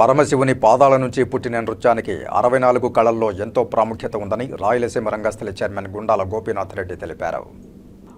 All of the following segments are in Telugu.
పరమశివుని పాదాల నుంచి పుట్టిన నృత్యానికి అరవై నాలుగు కళల్లో ఎంతో ప్రాముఖ్యత ఉందని రాయలసీమ రంగస్థలి చైర్మన్ గుండాల గోపీనాథ్ రెడ్డి తెలిపారు.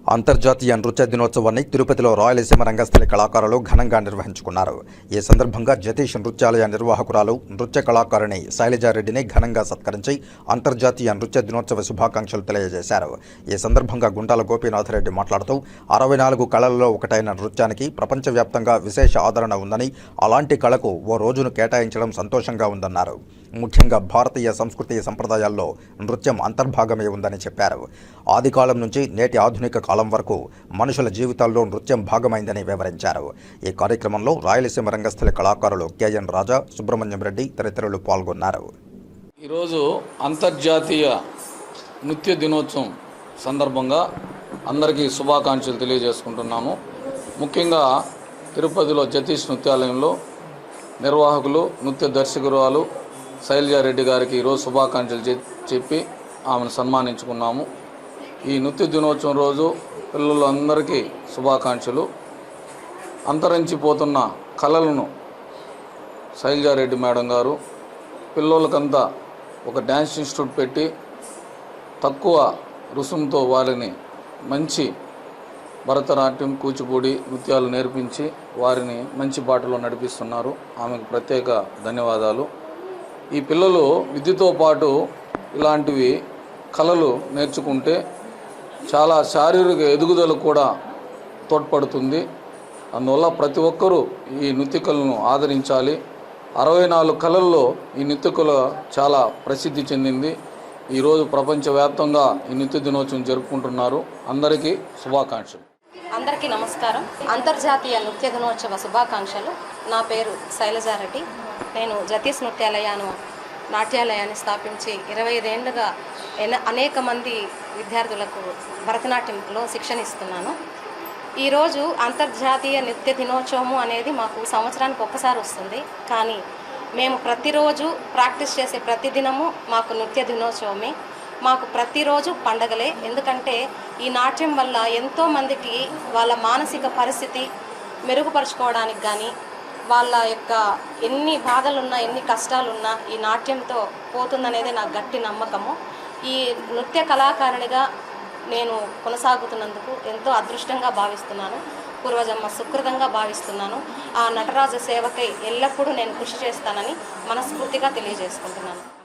అంతర్జాతీయ నృత్య దినోత్సవాన్ని తిరుపతిలో రాయలసీమ రంగస్థలి కళాకారులు ఘనంగా నిర్వహించుకున్నారు. ఈ సందర్భంగా జతీష్ నృత్యాలయ నిర్వాహకురాలు నృత్య కళాకారిణి శైలజారెడ్డిని ఘనంగా సత్కరించి అంతర్జాతీయ నృత్య దినోత్సవ శుభాకాంక్షలు తెలియజేశారు. ఈ సందర్భంగా గుండాల గోపీనాథరెడ్డి మాట్లాడుతూ అరవై నాలుగు కళలలో ఒకటైన నృత్యానికి ప్రపంచవ్యాప్తంగా విశేష ఆదరణ ఉందని అలాంటి కళకు ఓ రోజును కేటాయించడం సంతోషంగా ఉందన్నారు. ముఖ్యంగా భారతీయ సంస్కృతి సంప్రదాయాల్లో నృత్యం అంతర్భాగమే ఉందని చెప్పారు. ఆదికాలం నుంచి నేటి ఆధునిక కాలం వరకు మనుషుల జీవితాల్లో నృత్యం భాగమైందని వివరించారు. ఈ కార్యక్రమంలో రాయలసీమ రంగస్థల కళాకారులు కేఎన్ రాజా సుబ్రహ్మణ్యం రెడ్డి తదితరులు పాల్గొన్నారు. ఈరోజు అంతర్జాతీయ నృత్య దినోత్సవం సందర్భంగా అందరికీ శుభాకాంక్షలు తెలియజేసుకుంటున్నాము. ముఖ్యంగా తిరుపతిలో జతీష్ నృత్యాలయంలో నిర్వాహకులు నృత్య దర్శకురాలు శైలజారెడ్డి గారికి ఈరోజు శుభాకాంక్షలు చెప్పి ఆమెను సన్మానించుకున్నాము. ఈ నృత్య దినోత్సవం రోజు పిల్లలందరికీ శుభాకాంక్షలు. అంతరించిపోతున్న కళలను శైలజారెడ్డి మేడం గారు పిల్లలకంతా ఒక డ్యాన్స్ ఇన్స్టిట్యూట్ పెట్టి తక్కువ రుసుముతో వారిని మంచి భరతనాట్యం కూచిపూడి నృత్యాలు నేర్పించి వారిని మంచి బాటలో నడిపిస్తున్నారు. ఆమెకు ప్రత్యేక ధన్యవాదాలు. ఈ పిల్లలు విద్యతో పాటు ఇలాంటివి కళలు నేర్చుకుంటే చాలా శారీరక ఎదుగుదల కూడా తోడ్పడుతుంది. అందువల్ల ప్రతి ఒక్కరూ ఈ నృత్య కళను ఆదరించాలి. అరవై నాలుగు కళల్లో ఈ నృత్య కళ చాలా ప్రసిద్ధి చెందింది. ఈరోజు ప్రపంచవ్యాప్తంగా ఈ నృత్య దినోత్సవం జరుపుకుంటున్నారు. అందరికీ శుభాకాంక్షలు. అందరికీ నమస్కారం. అంతర్జాతీయ నృత్య దినోత్సవ శుభాకాంక్షలు. నా పేరు శైలజారెడ్డి. నేను జతీష్ నృత్యాలయాను నాట్యాలయాన్ని స్థాపించి ఇరవై ఐదేళ్ళుగా అనేక మంది విద్యార్థులకు భరతనాట్యంలో శిక్షణ ఇస్తున్నాను ఈరోజు అంతర్జాతీయ నృత్య దినోత్సవము అనేది మాకు సంవత్సరానికి ఒక్కసారి వస్తుంది. కానీ మేము ప్రతిరోజు ప్రాక్టీస్ చేసే ప్రతిదినము మాకు నృత్య దినోత్సవమే. మాకు ప్రతిరోజు పండగలే. ఎందుకంటే ఈ నాట్యం వల్ల ఎంతో మందికి వాళ్ళ మానసిక పరిస్థితి మెరుగుపరుచుకోవడానికి కానీ వాళ్ళ యొక్క ఎన్ని బాధలున్నా ఎన్ని కష్టాలున్నా ఈ నాట్యంతో పోతుందనేది నా గట్టి నమ్మకము. ఈ నృత్య కళాకారునిగా నేను కొనసాగుతున్నందుకు ఎంతో అదృష్టంగా భావిస్తున్నాను. పూర్వజన్మ సుకృతంగా భావిస్తున్నాను. ఆ నటరాజు సేవకై ఎల్లప్పుడూ నేను కృషి చేస్తానని మనస్ఫూర్తిగా తెలియజేసుకుంటున్నాను.